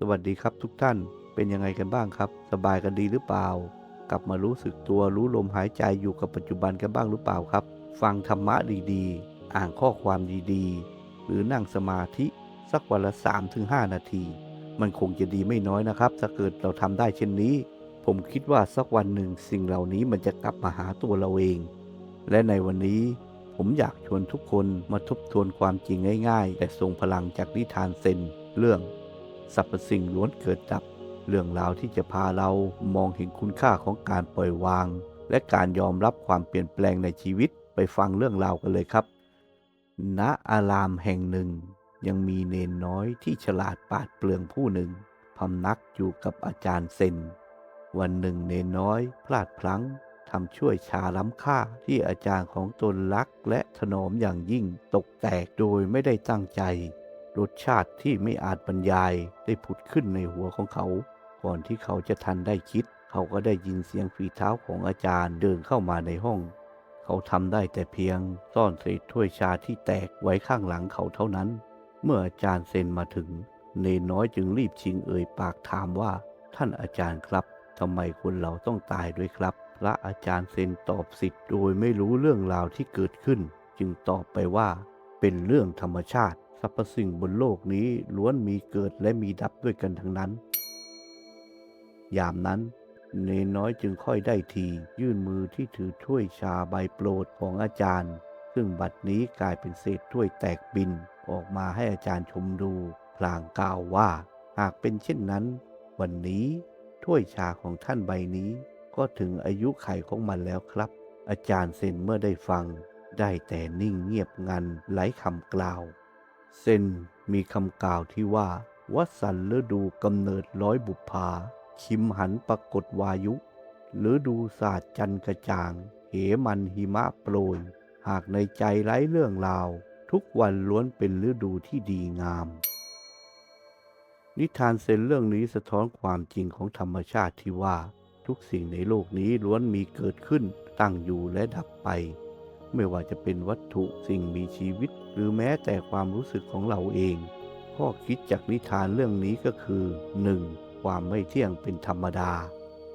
สวัสดีครับทุกท่านเป็นยังไงกันบ้างครับ สบายกันดีหรือเปล่า กลับมารู้สึกตัวรู้ลมหายใจอยู่กับปัจจุบันกันบ้างหรือเปล่าครับ ฟังธรรมะดีๆ อ่านข้อความดีๆ หรือนั่งสมาธิสักวันละ 3-5 นาที มันคงจะดีไม่น้อยนะครับ ถ้าเกิดเราทำได้เช่นนี้ ผมคิดว่าสักวันหนึ่งสิ่งเหล่านี้มันจะกลับมาหาตัวเราเอง และในวันนี้ผมอยากชวนทุกคนมาทบทวนความจริงง่าย ๆ แต่ทรงพลังจากนิทานเซนเรื่อง สรรพสิ่งล้วนเกิดดับ เรื่องราวที่จะพาเรามองเห็นคุณค่าของการปล่อยวาง และการยอมรับความเปลี่ยนแปลงในชีวิตไปฟังเรื่องราวกันเลยครับ ณ อารามแห่งหนึ่ง ยังมีเนนน้อยที่ฉลาดปาดเปลืองผู้หนึ่งพำนักอยู่กับอาจารย์เซน วันหนึ่งเนนน้อยพลาดพลั้งทำช่วยชาล้ำค่าที่อาจารย์ของตนรักและถนอมอย่างยิ่งตกแตกโดยไม่ได้ตั้งใจ รสชาติที่ไม่อาจบรรยายได้ผุดขึ้นในหัวของเขา ก่อนที่เขาจะทันได้คิด เขาก็ได้ยินเสียงฝีเท้าของอาจารย์เดินเข้ามาในห้อง เขาทำได้แต่เพียงซ่อนเศษถ้วยชาที่แตกไว้ข้างหลังเขาเท่านั้น เมื่ออาจารย์เซนมาถึง เนนน้อยจึงรีบชิงเอ่ยปากถามว่า ท่านอาจารย์ครับทำไมคนเราต้องตายด้วยครับ พระอาจารย์เซนตอบสิทธิ์โดยไม่รู้เรื่องราวที่เกิดขึ้น จึงตอบไปว่า เป็นเรื่องธรรมชาติ สรรพสิ่งบนโลกนี้ล้วนมีเกิดและมีดับด้วยกันทั้งนั้น ยามนั้น เนน้อยจึงค่อยได้ทียื่นมือที่ถือถ้วยชาใบโปรดของอาจารย์ ซึ่งบัดนี้กลายเป็นเศษถ้วยแตกบินออกมาให้อาจารย์ชมดู พลางกล่าวว่า หากเป็นเช่นนั้น วันนี้ถ้วยชาของท่านใบนี้ ก็ถึงอายุไขของมันแล้วครับ อาจารย์เซนเมื่อได้ฟัง ได้แต่นิ่งเงียบงันไร้คำกล่าว เซนมีคำกล่าวที่ว่าวัสันฤดูกำเนิดร้อยบุพภาคิมหันปรากฏวายุฤดูศาสตร์จันกระจ่าง เหมันหิมะโปรย หากในใจไร้เรื่องราว ทุกวันล้วนเป็นฤดูที่ดีงาม นิทานเซนเรื่องนี้สะท้อนความจริงของธรรมชาติที่ว่า ทุกสิ่งในโลกนี้ล้วนมีเกิดขึ้นตั้งอยู่และดับไป ไม่ว่าจะเป็นวัตถุสิ่งมีชีวิต หรือแม้แต่ความรู้สึกของเราเอง ข้อคิดจากนิทานเรื่องนี้ก็คือ 1. ความไม่เที่ยงเป็นธรรมดา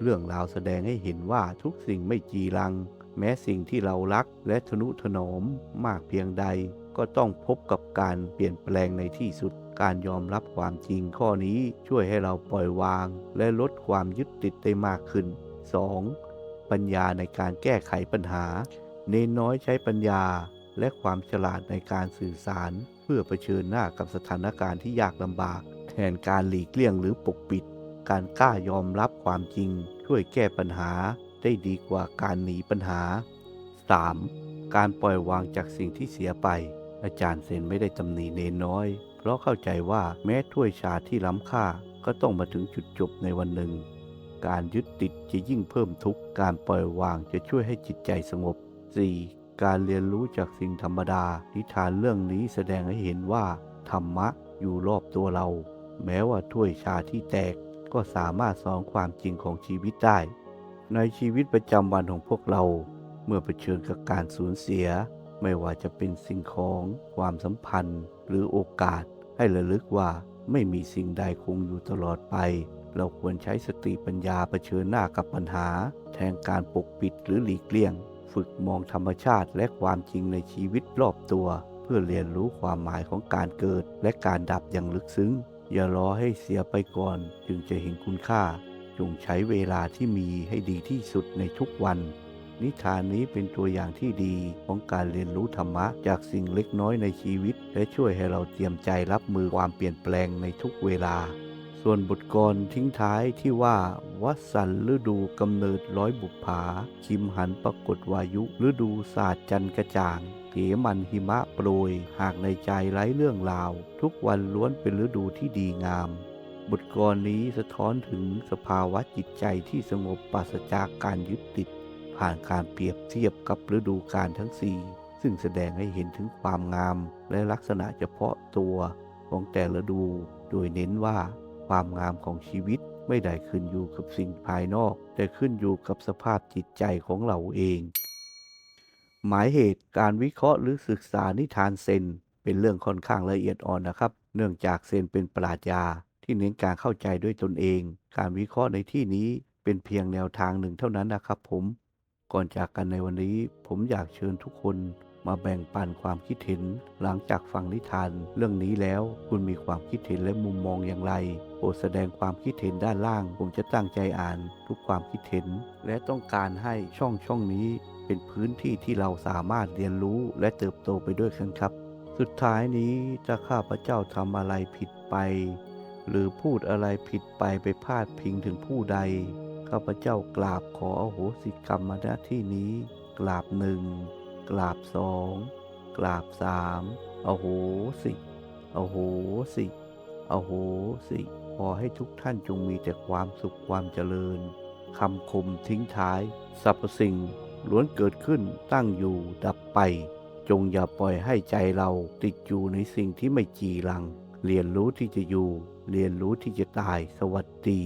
เรื่องราวแสดงให้เห็นว่าทุกสิ่งไม่จีรัง แม้สิ่งที่เรารักและทนุถนอมมากเพียงใด ก็ต้องพบกับการเปลี่ยนแปลงในที่สุด การยอมรับความจริงข้อนี้ช่วยให้เราปล่อยวาง และลดความยึดติดได้มากขึ้น 2. ปัญญาในการแก้ไขปัญหา เนนน้อยใช้ปัญญาและความฉลาดในการสื่อสาร เพื่อเผชิญหน้ากับสถานการณ์ที่ยากลำบาก แทนการหลีกเลี่ยงหรือปกปิด การกล้ายอมรับความจริง ช่วยแก้ปัญหาได้ดีกว่าการหนีปัญหา 3. การปล่อยวางจากสิ่งที่เสียไป อาจารย์เซนไม่ได้ตำหนิเนนน้อย เพราะเข้าใจว่าแม้ถ้วยชาที่ล้ำค่าก็ต้องมาถึงจุดจบในวันหนึ่ง การยึดติดจะยิ่งเพิ่มทุกข์ การปล่อยวางจะช่วยให้จิตใจสงบ 4. การเรียนรู้จากสิ่งธรรมดา นิทานเรื่องนี้แสดงให้เห็นว่า ธรรมะอยู่รอบตัวเรา แม้ว่าถ้วยชาที่แตกก็สามารถสอนความจริงของชีวิตได้ ในชีวิตประจำวันของพวกเรา เมื่อเผชิญกับการสูญเสีย ไม่ว่าจะเป็นสิ่งของ ความสัมพันธ์ หรือโอกาส ให้ระลึกว่าไม่มีสิ่งใดคงอยู่ตลอดไป เราควรใช้สติปัญญาเผชิญหน้ากับปัญหา แทนการปกปิดหรือหลีกเลี่ยง ฝึกมองธรรมชาติและความจริงในชีวิตรอบตัว เพื่อเรียนรู้ความหมายของการเกิดและการดับอย่างลึกซึ้ง อย่ารอให้เสียไปก่อน จึงจะเห็นคุณค่า จงใช้เวลาที่มีให้ดีที่สุดในทุกวัน นิทานนี้เป็นตัวอย่างที่ดีของการเรียนรู้ธรรมะจากสิ่งเล็กน้อยในชีวิต และช่วยให้เราเตรียมใจรับมือความเปลี่ยนแปลงในทุกเวลา ส่วนบทกรทิ้งท้ายที่ว่าวัสันฤดูกำเนิดร้อยบุปผา คิมหันปรากฏวายุฤดูศาสตร์จันกระจ่างเหมันหิมะโปรย หากในใจไร้เรื่องราว ทุกวันล้วนเป็นฤดูที่ดีงาม บทกรนี้สะท้อนถึงสภาวะจิตใจที่สงบปราศจากการยึดติด ผ่านการเปรียบเทียบกับฤดูกาลทั้งสี่ซึ่งแสดงให้เห็นถึงความงาม และลักษณะเฉพาะตัวของแต่ละฤดู โดยเน้นว่า ความงามของชีวิตไม่ได้ขึ้นอยู่กับสิ่งภายนอก แต่ขึ้นอยู่กับสภาพจิตใจของเราเอง หมายเหตุการวิเคราะห์หรือศึกษานิทานเซนเป็นเรื่องค่อนข้างละเอียดอ่อนนะครับ เนื่องจากเซนเป็นปราชญาที่เน้นการเข้าใจด้วยตนเอง การวิเคราะห์ในที่นี้เป็นเพียงแนวทางหนึ่งเท่านั้นนะครับผม ก่อนจากกันในวันนี้ผมอยากเชิญทุกคน มาแบ่งปันความคิดเห็น หลังจากฟังนิทาน เรื่องนี้แล้วคุณมีความคิดเห็นและมุมมองอย่างไรโปรดแสดงความคิดเห็นด้านล่าง ผมจะตั้งใจอ่านทุกความคิดเห็น และต้องการให้ช่องช่องนี้ เป็นพื้นที่ที่เราสามารถเรียนรู้และเติบโตไปด้วยกันครับ สุดท้ายนี้ถ้าข้าพเจ้าทำอะไรผิดไป หรือพูดอะไรผิดไปไปพาดพิงถึงผู้ใด ข้าพเจ้ากราบขออโหสิกรรมมาณที่นี้ กราบหนึ่ง กราบสองกราบสามอโหสิอโหสิอโหสิขอให้ทุกท่านจงมีแต่ความสุขความเจริญคำคมทิ้งท้ายสรรพสิ่งล้วนเกิดขึ้นตั้งอยู่ดับไป จงอย่าปล่อยให้ใจเราติดอยู่ในสิ่งที่ไม่จีรัง เรียนรู้ที่จะอยู่ เรียนรู้ที่จะตายสวัสดี